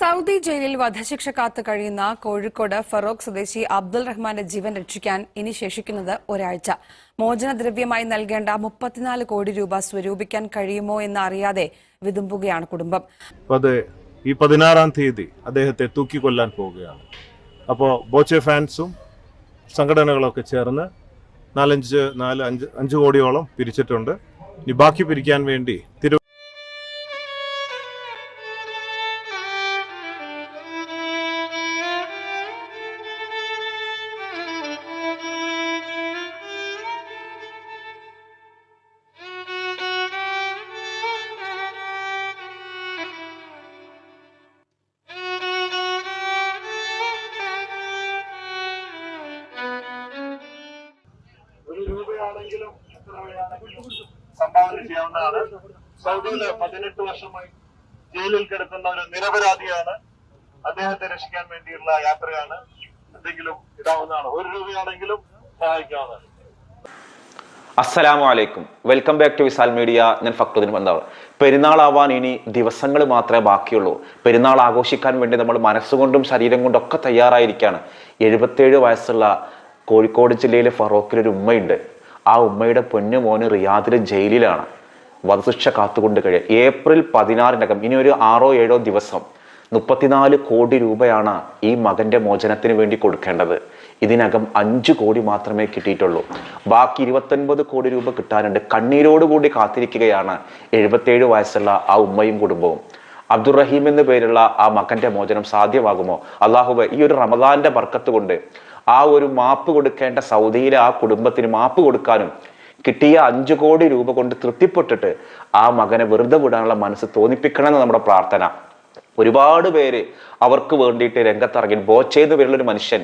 Saudi ജയിലിൽ വധശിക്ഷ കാത്തു കഴിയുന്ന കോഴിക്കോട് ഫറോക്ക് സ്വദേശി അബ്ദുൾ റഹ്മാന്റെ ജീവൻ രക്ഷിക്കാൻ ഇനി ശേഷിക്കുന്നത് ഒരാഴ്ച. മോചനദ്രവ്യമായി നൽകേണ്ട മുപ്പത്തിനാല് കോടി രൂപ സ്വരൂപിക്കാൻ കഴിയുമോ എന്ന് അറിയാതെ വിതുമ്പുകയാണ് കുടുംബം. അതെ ഈ പതിനാറാം തീയതി അദ്ദേഹത്തെ തൂക്കിക്കൊല്ലാൻ പോവുകയാണ്. അപ്പോൾ ബോച്ചെ ഫാൻസും സംഘടനകളൊക്കെ ചേർന്ന് നാലഞ്ച് നാല് അഞ്ച് അഞ്ച് കോടിയോളം പിരിച്ചിട്ടുണ്ട്. ഇനി ബാക്കി പിരിക്കാൻ വേണ്ടി തിരു സംഭാവന ചെയ്യാവുന്നതാണ്. സൗദിയിൽ പതിനെട്ട് വർഷമായി ജയിലിൽ കിടക്കുന്ന ഒരു നിരപരാധിയാണ്. അദ്ദേഹത്തെ രക്ഷിക്കാൻ വേണ്ടിയുള്ള യാത്രയാണ് എന്തെങ്കിലും ഇടാവുന്നതാണ്. ഒരു രൂപയാണെങ്കിലും സഹായിക്കാവുന്നതാണ്. അസ്സലാമു അലൈക്കും welcome back to Visal media. ഞാൻ ഫക്രുദ്ദീൻ ബന്താവ് പെരുന്നാളാവാൻ ഇനി ദിവസങ്ങൾ മാത്രമേ ബാക്കിയുള്ളൂ. പെരുന്നാൾ ആഘോഷിക്കാൻ വേണ്ടി നമ്മൾ മനസ്സുകൊണ്ടും ശരീരം കൊണ്ടും ഒക്കെ തയ്യാറായിരിക്കുകയാണ് എഴുപത്തേഴ് വയസ്സുള്ള കോഴിക്കോട് ജില്ലയിലെ ഫറോക്കിലൊരു ഉമ്മയുണ്ട്. ആ ഉമ്മയുടെ പൊന്നു മോന് റിയാദിലെ ജയിലിലാണ്. വധശിക്ഷ കാത്തുകൊണ്ട് കഴിയുക ഏപ്രിൽ പതിനാറിനകം ഇനി ഒരു ആറോ ഏഴോ ദിവസം മുപ്പത്തിനാല് കോടി രൂപയാണ് ഈ മകന്റെ മോചനത്തിന് വേണ്ടി കൊടുക്കേണ്ടത്. ഇതിനകം അഞ്ച് കോടി മാത്രമേ കിട്ടിയിട്ടുള്ളൂ. ബാക്കി ഇരുപത്തൊൻപത് കോടി രൂപ കിട്ടാനുണ്ട്. കണ്ണീരോടുകൂടി കാത്തിരിക്കുകയാണ് എഴുപത്തേഴ് വയസ്സുള്ള ആ ഉമ്മയും കുടുംബവും. അബ്ദുറഹീം എന്ന് പേരുള്ള ആ മകന്റെ മോചനം സാധ്യമാകുമോ? അള്ളാഹുബ ഈ ഒരു റമദാന്റെ ബർക്കത്ത് കൊണ്ട് ആ ഒരു മാപ്പ് കൊടുക്കേണ്ട സൗദിയിലെ ആ കുടുംബത്തിന് മാപ്പ് കൊടുക്കാനും കിട്ടിയ അഞ്ചു കോടി രൂപ കൊണ്ട് തൃപ്തിപ്പെട്ടിട്ട് ആ മകനെ വെറുതെ വിടാനുള്ള മനസ്സ് തോന്നിപ്പിക്കണം എന്ന് നമ്മുടെ പ്രാർത്ഥന. ഒരുപാട് പേര് അവർക്ക് വേണ്ടിയിട്ട് രംഗത്തിറങ്ങി. ബോച്ചെന്ന് പേരുള്ള ഒരു മനുഷ്യൻ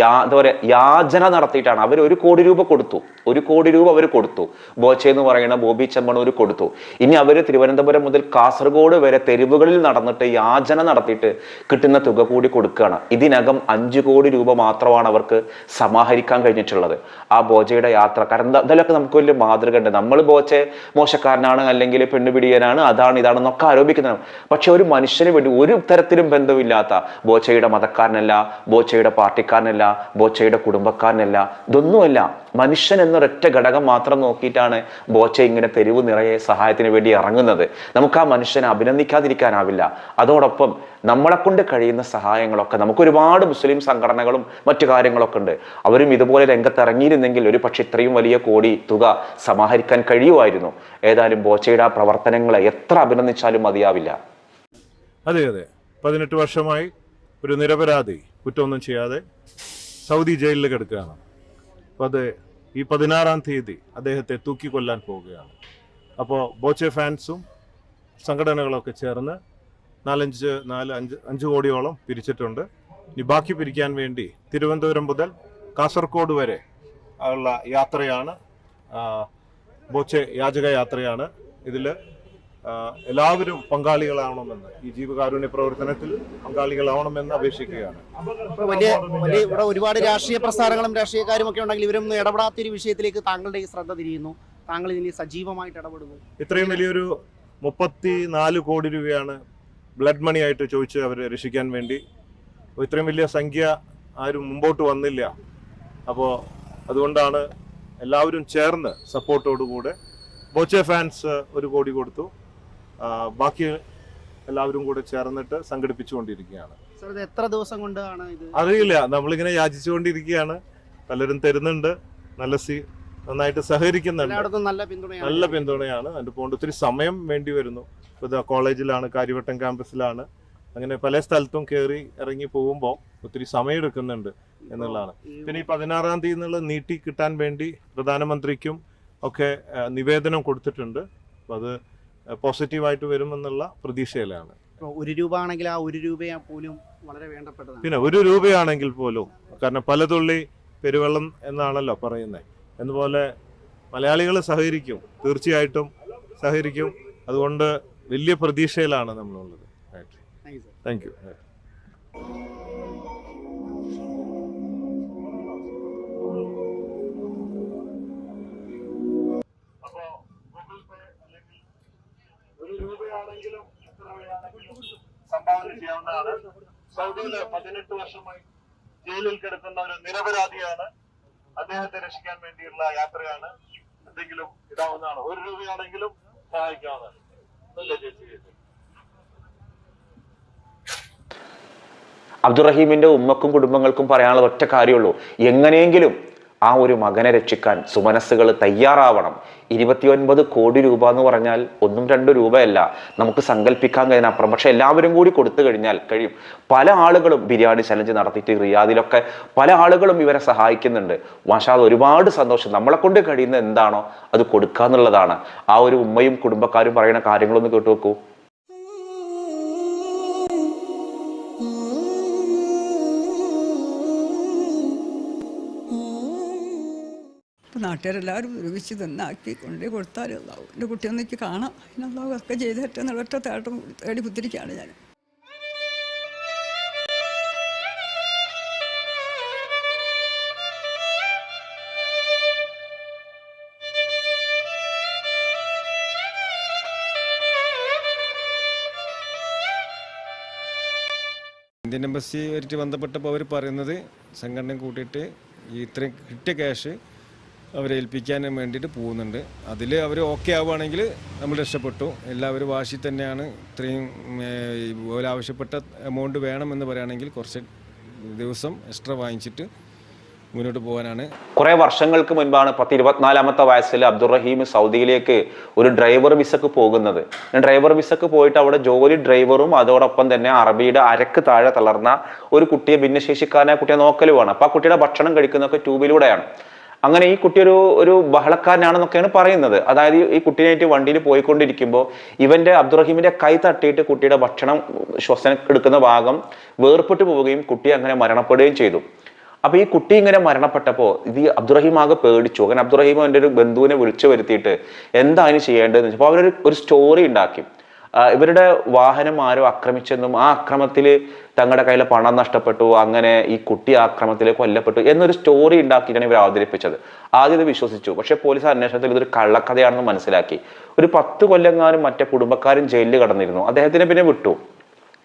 യാ എന്താ പറയുക യാചന നടത്തിയിട്ടാണ്. അവർ ഒരു കോടി രൂപ കൊടുത്തു. ഒരു കോടി രൂപ അവർ കൊടുത്തു. ബോച്ചെ എന്ന് പറയുന്ന ബോബി ചെമ്മണൂർ കൊടുത്തു. ഇനി അവർ തിരുവനന്തപുരം മുതൽ കാസർഗോഡ് വരെ തെരുവുകളിൽ നടന്നിട്ട് യാചന നടത്തിയിട്ട് കിട്ടുന്ന തുക കൂടി കൊടുക്കുകയാണ്. ഇതിനകം അഞ്ചു കോടി രൂപ മാത്രമാണ് അവർക്ക് സമാഹരിക്കാൻ കഴിഞ്ഞിട്ടുള്ളത്. ആ ബോജയുടെ യാത്ര കാരണം അതിലൊക്കെ നമുക്ക് വലിയ മാതൃക ഉണ്ട്. നമ്മൾ ബോച്ചെ മോശക്കാരനാണ് അല്ലെങ്കിൽ പെണ്ണുപിടിയനാണ് അതാണ് ഇതാണെന്നൊക്കെ ആരോപിക്കുന്നതാണ് പക്ഷെ ഒരു മനുഷ്യന് വേണ്ടി ഒരു തരത്തിലും ബന്ധമില്ലാത്ത ബോച്ചയുടെ മതക്കാരനല്ല ബോച്ചയുടെ പാർട്ടിക്കാരനല്ല ബോച്ചയുടെ കുടുംബക്കാരനല്ല ഇതൊന്നുമല്ല. മനുഷ്യൻ എന്നൊരൊറ്റ ഘടകം മാത്രം നോക്കിയിട്ടാണ് ബോച്ച ഇങ്ങനെ തെരുവ് നിറയെ സഹായത്തിന് വേണ്ടി ഇറങ്ങുന്നത്. നമുക്ക് ആ മനുഷ്യനെ അഭിനന്ദിക്കാതിരിക്കാനാവില്ല. അതോടൊപ്പം നമ്മളെ കൊണ്ട് കഴിയുന്ന സഹായങ്ങളൊക്കെ നമുക്ക് ഒരുപാട് മുസ്ലിം സംഘടനകളും മറ്റു കാര്യങ്ങളൊക്കെ ഉണ്ട്. അവരും ഇതുപോലെ രംഗത്തിറങ്ങിയിരുന്നെങ്കിൽ ഒരു പക്ഷെ ഇത്രയും വലിയ കോടി തുക സമാഹരിക്കാൻ കഴിയുമായിരുന്നു. ഏതായാലും ബോച്ചയുടെ ആ പ്രവർത്തനങ്ങളെ എത്ര അഭിനന്ദിച്ചാലും മതിയാവില്ല. അതെ അതെ. പതിനെട്ട് വർഷമായി ഒരു നിരപരാധി കുറ്റമൊന്നും ചെയ്യാതെ സൗദി ജയിലിൽ കിടക്കുകയാണ് അത് ഈ പതിനാറാം തീയതി അദ്ദേഹത്തെ തൂക്കിക്കൊല്ലാൻ പോവുകയാണ്. അപ്പോൾ ബോച്ചെ ഫാൻസും സംഘടനകളൊക്കെ ചേർന്ന് നാലഞ്ച് നാല് അഞ്ച് അഞ്ച് കോടിയോളം പിരിച്ചിട്ടുണ്ട്. ഇനി ബാക്കി പിരിക്കാൻ വേണ്ടി തിരുവനന്തപുരം മുതൽ കാസർഗോഡ് വരെ ഉള്ള യാത്രയാണ് ബോച്ചെ യാചക യാത്രയാണ് ഇതിൽ എല്ലാവരും പങ്കാളികളാവണമെന്ന് ഈ ജീവകാരുണ്യ പ്രവർത്തനത്തിൽ പങ്കാളികളാവണമെന്ന് അപേക്ഷിക്കുകയാണ്. വലിയ വലിയ ഇവിടെ ഒരുപാട് രാഷ്ട്രീയ പ്രസ്ഥാനങ്ങളും രാഷ്ട്രീയക്കാരും ഒക്കെ ഉണ്ടെങ്കിൽ ഇവരൊന്നും ഇടപെടാത്ത ഒരു വിഷയത്തിലേക്ക് താങ്കളുടെ ഈ ശ്രദ്ധ തിരിയുന്നു. താങ്കൾ ഇതിന് സജീവമായിട്ട് ഇടപെടുന്നു. ഇത്രയും വലിയൊരു മുപ്പത്തി നാല് കോടി രൂപയാണ് ബ്ലഡ് മണി ആയിട്ട് ചോദിച്ച് അവരെ രക്ഷിക്കാൻ വേണ്ടി. ഇത്രയും വലിയ സംഖ്യ ആരും മുമ്പോട്ട് വന്നില്ല. അപ്പോൾ അതുകൊണ്ടാണ് എല്ലാവരും ചേർന്ന് സപ്പോർട്ടോടുകൂടെ ബോച്ചെ ഫാൻസ് ഒരു കോടി കൊടുത്തു. ബാക്കി എല്ലാവരും കൂടെ ചേർന്നിട്ട് സംഘടിപ്പിച്ചുകൊണ്ടിരിക്കുകയാണ്. എത്ര ദിവസം കൊണ്ടാണ് ഇത്? അറിയില്ല. നമ്മളിങ്ങനെ യാചിച്ചുകൊണ്ടിരിക്കുകയാണ്. പലരും തരുന്നുണ്ട്. നല്ല സി നന്നായിട്ട് സഹകരിക്കുന്നുണ്ട്. നല്ല പിന്തുണയാണ്. നല്ല പിന്തുണയാണ്. പോകേണ്ട ഒത്തിരി സമയം വേണ്ടി വരുന്നു. ഇപ്പോൾ കോളേജിലാണ് കാര്യവട്ടം ക്യാമ്പസിലാണ്. അങ്ങനെ പല സ്ഥലത്തും കയറി ഇറങ്ങി പോകുമ്പോൾ ഒത്തിരി സമയം എടുക്കുന്നുണ്ട് എന്നുള്ളതാണ്. പിന്നെ ഈ പതിനാറാം തീയതി എന്നുള്ള നീട്ടി കിട്ടാൻ വേണ്ടി പ്രധാനമന്ത്രിക്കും ഒക്കെ നിവേദനം കൊടുത്തിട്ടുണ്ട്. അപ്പോൾ അത് പോസിറ്റീവായിട്ട് വരുമെന്നുള്ള പ്രതീക്ഷയിലാണ്. ഒരു രൂപ ആണെങ്കിൽ ആ ഒരു രൂപ പോലും വളരെ വേണ്ടപ്പെട്ടതാണ്. പിന്നെ ഒരു രൂപയാണെങ്കിൽ പോലും കാരണം പല തുള്ളി പെരുവെള്ളം എന്നാണല്ലോ പറയുന്നത് എന്നുപോലെ മലയാളികൾ സഹകരിക്കും തീർച്ചയായിട്ടും സഹകരിക്കും. അതുകൊണ്ട് വലിയ പ്രതീക്ഷയിലാണ് നമ്മളുള്ളത്. താങ്ക് യു സംഭാവന ചെയ്യാവുന്നതാണ്. സൗദിയിൽ പതിനെട്ട് വർഷമായി ജയിലിൽ കിടക്കുന്ന ഒരു നിരപരാധിയാണ് അദ്ദേഹത്തെ രക്ഷിക്കാൻ വേണ്ടിയുള്ള യാത്രയാണ് എന്തെങ്കിലും ഇതാവുന്നതാണ് ഒരു രൂപയാണെങ്കിലും സഹായിക്കാവുന്നതാണ്. അല്ലേ ചേച്ചി അബ്ദുറഹീമിന്റെ ഉമ്മക്കും കുടുംബങ്ങൾക്കും പറയാനുള്ള ഒറ്റ കാര്യമുള്ളൂ. എങ്ങനെയെങ്കിലും ആ ഒരു മകനെ രക്ഷിക്കാൻ സുമനസ്സുകൾ തയ്യാറാവണം. ഇരുപത്തിയൊൻപത് കോടി രൂപ എന്ന് പറഞ്ഞാൽ ഒന്നും രണ്ടു രൂപയല്ല. നമുക്ക് സങ്കല്പിക്കാൻ കഴിയുന്നപ്പുറം പക്ഷെ എല്ലാവരും കൂടി കൊടുത്തു കഴിഞ്ഞാൽ കഴിയും. പല ആളുകളും ബിരിയാണി ചലഞ്ച് നടത്തിയിട്ട് റിയാദിലൊക്കെ പല ആളുകളും ഇവരെ സഹായിക്കുന്നുണ്ട്. മാഷാദ് ഒരുപാട് സന്തോഷം. നമ്മളെ കൊണ്ട് കഴിയുന്ന എന്താണോ അത് കൊടുക്കുക എന്നുള്ളതാണ് ആ ഒരു ഉമ്മയും കുടുംബക്കാരും പറയുന്ന കാര്യങ്ങളൊന്ന് കേട്ടു നോക്കൂ. നാട്ടുകാരെല്ലാവരും ഒരുമിച്ച് തന്നാക്കി കൊണ്ടു കൊടുത്താലും ഉണ്ടാവും എന്റെ കുട്ടിയൊന്നും എനിക്ക് കാണാം. അതിനല്ലാവും ഒക്കെ ചെയ്ത് പറ്റുന്ന ഒറ്റ തേട്ടം തേടി കുത്തിരിക്കുകയാണ് ഞാൻ. ഇന്ത്യൻ എംബസിയായിട്ട് ബന്ധപ്പെട്ടപ്പോൾ അവർ പറയുന്നത് സംഘടന കൂട്ടിയിട്ട് ഈ ഇത്രയും കിട്ടിയ ക്യാഷ് അവരെ ഏൽപ്പിക്കാനും വേണ്ടിയിട്ട് പോകുന്നുണ്ട്. അതിൽ അവർ ഓക്കെ ആവുകയാണെങ്കിൽ നമ്മൾ രക്ഷപ്പെട്ടു. എല്ലാവരും വാശി തന്നെയാണ്. ഇത്രയും പോലെ ആവശ്യപ്പെട്ട എമൗണ്ട് വേണമെന്ന് പറയുകയാണെങ്കിൽ കുറച്ച് ദിവസം എക്സ്ട്രാ വാങ്ങിച്ചിട്ട് മുന്നോട്ട് പോകാനാണ്. കുറെ വർഷങ്ങൾക്ക് മുൻപാണ് പത്ത് ഇരുപത്തിനാലാമത്തെ വയസ്സിൽ അബ്ദുറഹീം സൗദിയിലേക്ക് ഒരു ഡ്രൈവർ വിസക്ക് പോകുന്നത്. ഡ്രൈവർ വിസക്ക് പോയിട്ട് അവിടെ ജോലി ഡ്രൈവറും അതോടൊപ്പം തന്നെ അറബിയുടെ അരക്ക് താഴെ തളർന്ന ഒരു കുട്ടിയെ ഭിന്നശേഷിക്കാരനായ കുട്ടിയെ നോക്കലുമാണ്. അപ്പൊ ആ കുട്ടിയുടെ ഭക്ഷണം കഴിക്കുന്നതൊക്കെ ട്യൂബിലൂടെയാണ് അങ്ങനെ ഈ കുട്ടി ഒരു ഒരു ബഹളക്കാരനാണെന്നൊക്കെയാണ് പറയുന്നത്. അതായത് ഈ- കുട്ടീനായിട്ട് വണ്ടിയിൽ പോയിക്കൊണ്ടിരിക്കുമ്പോൾ ഇവന്റെ അബ്ദുറഹീമിന്റെ കൈ തട്ടിയിട്ട് കുട്ടിയുടെ ഭക്ഷണം ശ്വസനം എടുക്കുന്ന ഭാഗം വേർപെട്ടു പോവുകയും കുട്ടി അങ്ങനെ മരണപ്പെടുകയും ചെയ്തു. അപ്പൊ ഈ കുട്ടി ഇങ്ങനെ മരണപ്പെട്ടപ്പോ ഇത് അബ്ദുറഹീം ആകെ പേടിച്ചു. അങ്ങനെ അബ്ദുറഹീം അവന്റെ ഒരു ബന്ധുവിനെ വിളിച്ചു വരുത്തിയിട്ട് എന്താണ് ചെയ്യേണ്ടതെന്ന് വെച്ചപ്പോൾ അവരൊരു ഒരു സ്റ്റോറി ഉണ്ടാക്കി. ഇവരുടെ വാഹനം ആരോ ആക്രമിച്ചെന്നും ആ അക്രമത്തിൽ തങ്ങളുടെ കയ്യിലെ പണം നഷ്ടപ്പെട്ടു അങ്ങനെ ഈ കുട്ടി ആക്രമത്തിൽ കൊല്ലപ്പെട്ടു എന്നൊരു സ്റ്റോറി ഉണ്ടാക്കിയിട്ടാണ് ഇവർ അവതരിപ്പിച്ചത്. ആദ്യം ഇത് വിശ്വസിച്ചു. പക്ഷേ പോലീസ് അന്വേഷണത്തിൽ ഇതൊരു കള്ളക്കഥയാണെന്ന് മനസ്സിലാക്കി. ഒരു പത്ത് കൊല്ലങ്ങാനും മറ്റേ കുടുംബക്കാരും ജയിലിൽ കടന്നിരുന്നു. അദ്ദേഹത്തിനെ പിന്നെ വിട്ടു.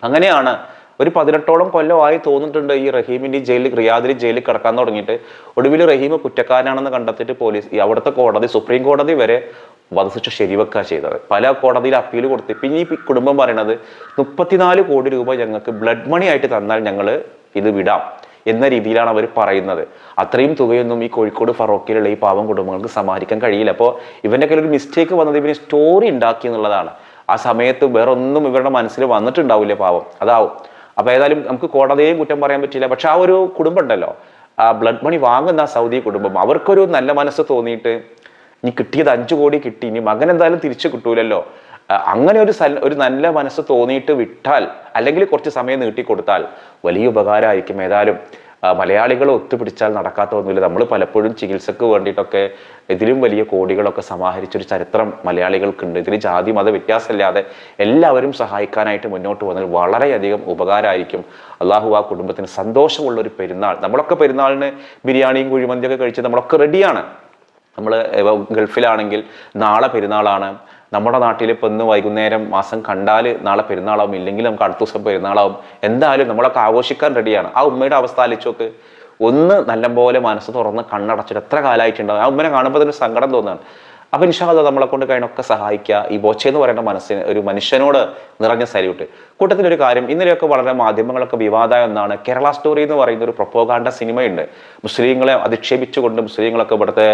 അങ്ങനെയാണ് ഒരു പതിനെട്ടോളം കൊല്ലമായി തോന്നിട്ടുണ്ട് ഈ റഹീമിന്റെ ജയിലിൽ റിയാദിൽ ജയിലിൽ കിടക്കാൻ തുടങ്ങിയിട്ട്. ഒടുവിൽ റഹീം കുറ്റക്കാരനാണെന്ന് കണ്ടെത്തിയിട്ട് പോലീസ് ഈ അവിടുത്തെ കോടതി സുപ്രീം കോടതി വരെ വധശിക്ഷ ശരിവെക്കുക ചെയ്തത് പല കോടതിയിൽ അപ്പീൽ കൊടുത്ത് പിന്നെ ഈ കുടുംബം പറയണത് മുപ്പത്തിനാല് കോടി രൂപ ഞങ്ങൾക്ക് ബ്ലഡ് മണി ആയിട്ട് തന്നാൽ ഞങ്ങൾ ഇത് വിടാം എന്ന രീതിയിലാണ് അവർ പറയുന്നത്. അത്രയും തുകയൊന്നും ഈ കോഴിക്കോട് ഫറോക്കിലുള്ള ഈ പാവം കുടുംബങ്ങൾക്ക് സമാഹരിക്കാൻ കഴിയില്ല. അപ്പോൾ ഇവന്റെ കയ്യിൽ ഒരു മിസ്റ്റേക്ക് വന്നത് ഇവന് സ്റ്റോറി ഉണ്ടാക്കി എന്നുള്ളതാണ്. ആ സമയത്ത് വേറെ ഒന്നും ഇവരുടെ മനസ്സിൽ വന്നിട്ടുണ്ടാവില്ല പാവം. അതാവും. അപ്പോൾ ഏതായാലും നമുക്ക് കോടതിയെയും കുറ്റം പറയാൻ പറ്റില്ല. പക്ഷേ ആ ഒരു കുടുംബം ഉണ്ടല്ലോ. ബ്ലഡ് മണി വാങ്ങുന്ന സൗദി കുടുംബം. അവർക്കൊരു നല്ല മനസ്സ് തോന്നിയിട്ട് ഇനി കിട്ടിയത് അഞ്ചു കോടി കിട്ടി. ഇനി മകൻ എന്തായാലും തിരിച്ചു കിട്ടൂലല്ലോ. അങ്ങനെ ഒരു ഒരു നല്ല മനസ്സ് തോന്നിയിട്ട് വിട്ടാൽ അല്ലെങ്കിൽ കുറച്ച് സമയം നീട്ടി കൊടുത്താൽ വലിയ ഉപകാരമായിരിക്കും ഏതായാലും. മലയാളികളെ ഒത്തുപിടിച്ചാൽ നടക്കാത്ത ഒന്നുമില്ല. നമ്മൾ പലപ്പോഴും ചികിത്സക്ക് വേണ്ടിയിട്ടൊക്കെ ഇതിലും വലിയ കോടികളൊക്കെ സമാഹരിച്ചൊരു ചരിത്രം മലയാളികൾക്കുണ്ട്. ഇതിൽ ജാതി മത വ്യത്യാസമില്ലാതെ എല്ലാവരും സഹായിക്കാനായിട്ട് മുന്നോട്ട് വന്നാൽ വളരെയധികം ഉപകാരമായിരിക്കും. അള്ളാഹു ആ കുടുംബത്തിന് സന്തോഷമുള്ള ഒരു പെരുന്നാൾ. നമ്മളൊക്കെ പെരുന്നാളിന് ബിരിയാണിയും കുഴിമന്തിയൊക്കെ കഴിച്ച് നമ്മളൊക്കെ റെഡിയാണ് നമ്മൾ ഗൾഫിലാണെങ്കിൽ നാളെ പെരുന്നാളാണ്. നമ്മുടെ നാട്ടിൽ ഇപ്പം ഇന്ന് വൈകുന്നേരം മാസം കണ്ടാൽ നാളെ പെരുന്നാളാവും ഇല്ലെങ്കിൽ നമുക്ക് അടുത്ത ദിവസം പെരുന്നാളാവും. എന്തായാലും നമ്മളൊക്കെ ആഘോഷിക്കാൻ റെഡിയാണ്. ആ ഉമ്മയുടെ അവസ്ഥ ആലോചിച്ചോക്ക് ഒന്ന് നല്ലപോലെ മനസ്സ് തുറന്ന് കണ്ണടച്ചിട്ട് എത്ര കാലമായിട്ടുണ്ടാവും? ആ ഉമ്മനെ കാണുമ്പോൾ തന്നെ സങ്കടം തോന്നുകയാണ് അപ്പൊ നമ്മളെ കൊണ്ട് കഴിഞ്ഞൊക്കെ സഹായിക്കുക. ഈ ബോച്ച എന്ന് പറയുന്ന മനസ്സിന് ഒരു മനുഷ്യനോട് നിറഞ്ഞ സല്യൂട്ട് കൂട്ടത്തിൽ ഒരു കാര്യം ഇന്നലെയൊക്കെ വളരെ മാധ്യമങ്ങളൊക്കെ വിവാദമായ ഒന്നാണ്. കേരള സ്റ്റോറി എന്ന് പറയുന്ന ഒരു പ്രൊപ്പോകാണ്ട സിനിമയുണ്ട്. മുസ്ലിങ്ങളെ അധിക്ഷേപിച്ചുകൊണ്ട് മുസ്ലിങ്ങളൊക്കെ ഇവിടുത്തെ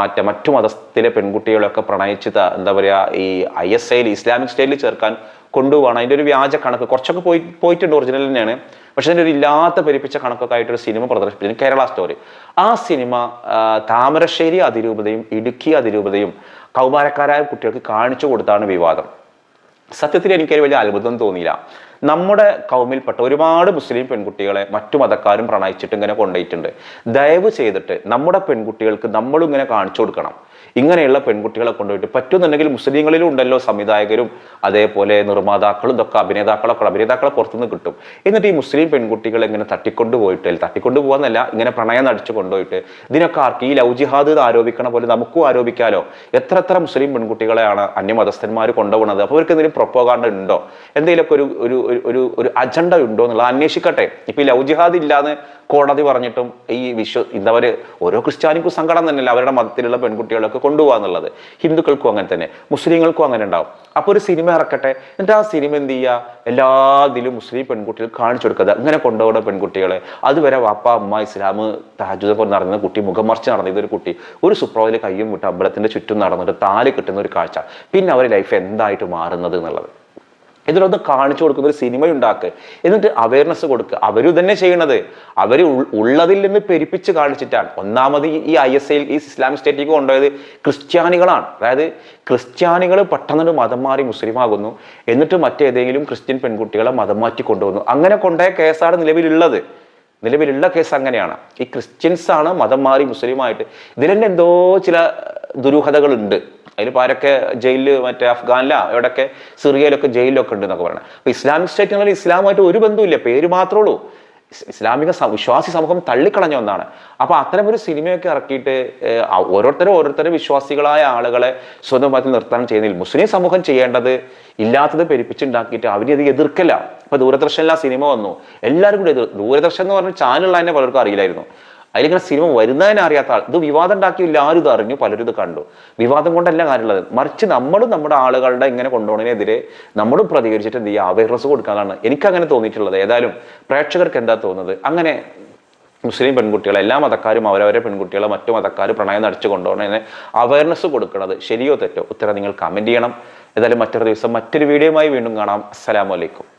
മറ്റേ മറ്റു മതത്തിലെ പെൺകുട്ടികളെയൊക്കെ പ്രണയിച്ചിട്ട് എന്താ പറയാ ഈ ഐ എസ് ഐയിൽ ഇസ്ലാമിക് സ്റ്റേറ്റിൽ ചേർക്കാൻ കൊണ്ടുപോകണം അതിന്റെ ഒരു വ്യാജ കണക്ക്. കുറച്ചൊക്കെ പോയി പോയിട്ടുണ്ട് ഒറിജിനൽ തന്നെയാണ്. പക്ഷെ അതിന്റെ ഒരു ഇല്ലാത്ത പെരുപ്പിച്ച കണക്കൊക്കെ ആയിട്ട് ഒരു സിനിമ പ്രദർശിപ്പിച്ചു കേരള സ്റ്റോറി ആ സിനിമ താമരശ്ശേരി അതിരൂപതയും ഇടുക്കി അതിരൂപതയും കൗമാരക്കാരായ കുട്ടികൾക്ക് കാണിച്ചു കൊടുത്താണ് വിവാദം. സത്യത്തിൽ എനിക്കൊരു വലിയ അത്ഭുതം തോന്നിയില്ല. നമ്മുടെ കൗമിൽപ്പെട്ട ഒരുപാട് മുസ്ലിം പെൺകുട്ടികളെ മറ്റു മതക്കാരും പ്രണയിച്ചിട്ട് ഇങ്ങനെ കൊണ്ടുപോയിട്ടുണ്ട്. ദയവ് ചെയ്തിട്ട് നമ്മുടെ പെൺകുട്ടികൾക്ക് നമ്മളും ഇങ്ങനെ കാണിച്ചു കൊടുക്കണം. ഇങ്ങനെയുള്ള പെൺകുട്ടികളെ കൊണ്ടുപോയിട്ട് പറ്റുന്നുണ്ടെങ്കിൽ മുസ്ലിങ്ങളിലും ഉണ്ടല്ലോ സംവിധായകരും അതേപോലെ നിർമ്മാതാക്കളും ഇതൊക്കെ അഭിനേതാക്കളൊക്കെ അഭിനേതാക്കളെ പുറത്തുനിന്ന് കിട്ടും. എന്നിട്ട് ഈ മുസ്ലിം പെൺകുട്ടികളെ ഇങ്ങനെ തട്ടിക്കൊണ്ടു പോയിട്ട് തട്ടിക്കൊണ്ടു പോകാന്നല്ല ഇങ്ങനെ പ്രണയം നടിച്ചു കൊണ്ടുപോയിട്ട് ഇതിനൊക്കെ ആർക്ക്? ഈ ലൗജിഹാദ് ജിഹാദ് ആരോപിക്കണ പോലെ നമുക്കും ആരോപിക്കാലോ? എത്ര എത്ര മുസ്ലിം പെൺകുട്ടികളെയാണ് അന്യമതസ്ഥന്മാർ കൊണ്ടുപോകുന്നത്? അപ്പോൾ അവർക്ക് എന്തെങ്കിലും പ്രൊപ്പോകാണ്ട് ഉണ്ടോ? എന്തെങ്കിലുമൊക്കെ ഒരു ഒരു ഒരു- ഒരു ഒരു അജണ്ട ഉണ്ടോ എന്നുള്ളത് അന്വേഷിക്കട്ടെ. ഇപ്പൊ ഈ ലൗജിഹാദ് ജിഹാദ് ഇല്ലാന്ന് കോടതി പറഞ്ഞിട്ടും ഈ വിശ്വ ഇതവര് ഓരോ ക്രിസ്ത്യാനിക്കും സങ്കടം തന്നെയല്ല അവരുടെ മതത്തിലുള്ള പെൺകുട്ടികളൊക്കെ കൊണ്ടുപോകുക എന്നുള്ളത്. ഹിന്ദുക്കൾക്കും അങ്ങനെ തന്നെ മുസ്ലിങ്ങൾക്കും അങ്ങനെ ഉണ്ടാവും. അപ്പൊ ഒരു സിനിമ ഇറക്കട്ടെ എന്നിട്ട് ആ സിനിമ എന്ത് ചെയ്യുക? എല്ലാ ഇതിലും മുസ്ലിം പെൺകുട്ടികൾ കാണിച്ചു കൊടുക്കുക. അങ്ങനെ കൊണ്ടുപോകുന്ന പെൺകുട്ടികളെ അതുവരെ വാപ്പ അമ്മ ഇസ്ലാം താജുദൊക്കെ നടന്ന കുട്ടി മുഖം നടന്ന ഇതൊരു കുട്ടി ഒരു സുപ്രഭയിൽ കയ്യും വിട്ട് അമ്പലത്തിന്റെ ചുറ്റും നടന്നിട്ട് താൽ കിട്ടുന്ന ഒരു കാഴ്ച. പിന്നെ അവരുടെ ലൈഫ് എന്തായിട്ട് മാറുന്നത് എന്നുള്ളത്. ഇതിലൊന്ന് കാണിച്ചു കൊടുക്കുന്ന ഒരു സിനിമ ഉണ്ടാക്കുക എന്നിട്ട് അവയർനെസ് കൊടുക്കുക അവരും തന്നെ ചെയ്യണത്. അവർ ഉള്ളതിൽ നിന്ന് പെരുപ്പിച്ച് കാണിച്ചിട്ടാണ്. ഒന്നാമത് ഈ- ഐ എസ് ഐ ഈ ഇസ്ലാമിക് സ്റ്റേറ്റിലേക്ക് കൊണ്ടുപോയത് ക്രിസ്ത്യാനികളാണ്. അതായത് ക്രിസ്ത്യാനികൾ പെട്ടെന്ന് മതം മാറി മുസ്ലിമാകുന്നു. എന്നിട്ട് മറ്റേതെങ്കിലും ക്രിസ്ത്യൻ പെൺകുട്ടികളെ മതം മാറ്റി കൊണ്ടുവന്നു. അങ്ങനെ കൊണ്ടുപോയ കേസാണ് നിലവിലുള്ളത്. നിലവിലുള്ള കേസ് അങ്ങനെയാണ്. ഈ ക്രിസ്ത്യൻസാണ് മതം മാറി മുസ്ലിമായിട്ട്. ഇതിൽ തന്നെ എന്തോ ചില ദുരൂഹതകളുണ്ട്. അതിൽ ആരൊക്കെ ജയിലിൽ മറ്റേ അഫ്ഗാനില എവിടെയൊക്കെ സിറിയയിലൊക്കെ ജയിലിലൊക്കെ ഉണ്ട് എന്നൊക്കെ പറയണം. അപ്പൊ ഇസ്ലാമിക് സ്റ്റേറ്റ് എന്നുള്ള ഇസ്ലാമായിട്ട് ഒരു ബന്ധമില്ല പേര് മാത്രമേ ഉള്ളൂ. ഇസ്ലാമിക വിശ്വാസി സമൂഹം തള്ളിക്കളഞ്ഞ ഒന്നാണ്. അപ്പൊ അത്തരം ഒരു സിനിമയൊക്കെ ഇറക്കിയിട്ട് ഓരോരുത്തരും ഓരോരുത്തരും വിശ്വാസികളായ ആളുകളെ സ്വന്തം മതത്തിൽ നിർത്താൻ ചെയ്യുന്നില്ല. മുസ്ലിം സമൂഹം ചെയ്യേണ്ടത് ഇല്ലാത്തത് പെരുപ്പിച്ചുണ്ടാക്കിയിട്ട് അവരത് എതിർക്കല്ല ഇപ്പൊ ദൂരദർശനിൽ ആ സിനിമ വന്നു. എല്ലാവരും കൂടി എതിർ ദൂരദർശൻ എന്ന് പറഞ്ഞ ചാനലുള്ള തന്നെ പലർക്കും അറിയില്ലായിരുന്നു. അതിലിങ്ങനെ സിനിമ വരുന്നതിനെ അറിയാത്ത ആൾ. ഇത് വിവാദം ഉണ്ടാക്കിയില്ല ആരും ഇത് അറിഞ്ഞു പലരും ഇത് കണ്ടു. വിവാദം കൊണ്ടല്ല കാര്യമുള്ളത്. മറിച്ച് നമ്മളും നമ്മുടെ ആളുകളുടെ ഇങ്ങനെ കൊണ്ടുപോകുന്നതിനെതിരെ നമ്മളും പ്രതികരിച്ചിട്ട് എന്ത് ചെയ്യുക? അവയർനെസ് കൊടുക്കാനാണ്. എനിക്ക് അങ്ങനെ തോന്നിയിട്ടുള്ളത്. ഏതായാലും പ്രേക്ഷകർക്ക് എന്താ തോന്നുന്നത്? അങ്ങനെ മുസ്ലിം പെൺകുട്ടികളെ എല്ലാ മതക്കാരും അവരവരെ പെൺകുട്ടികളെ മറ്റു മതക്കാർ പ്രണയം നടിച്ചു കൊണ്ടുപോകണതിന് അവയർനെസ് കൊടുക്കുന്നത് ശരിയോ തെറ്റോ? ഉത്തരം നിങ്ങൾ കമന്റ് ചെയ്യണം. ഏതായാലും മറ്റൊരു ദിവസം മറ്റൊരു വീഡിയോയുമായി വീണ്ടും കാണാം. അസ്സലാമലൈക്കും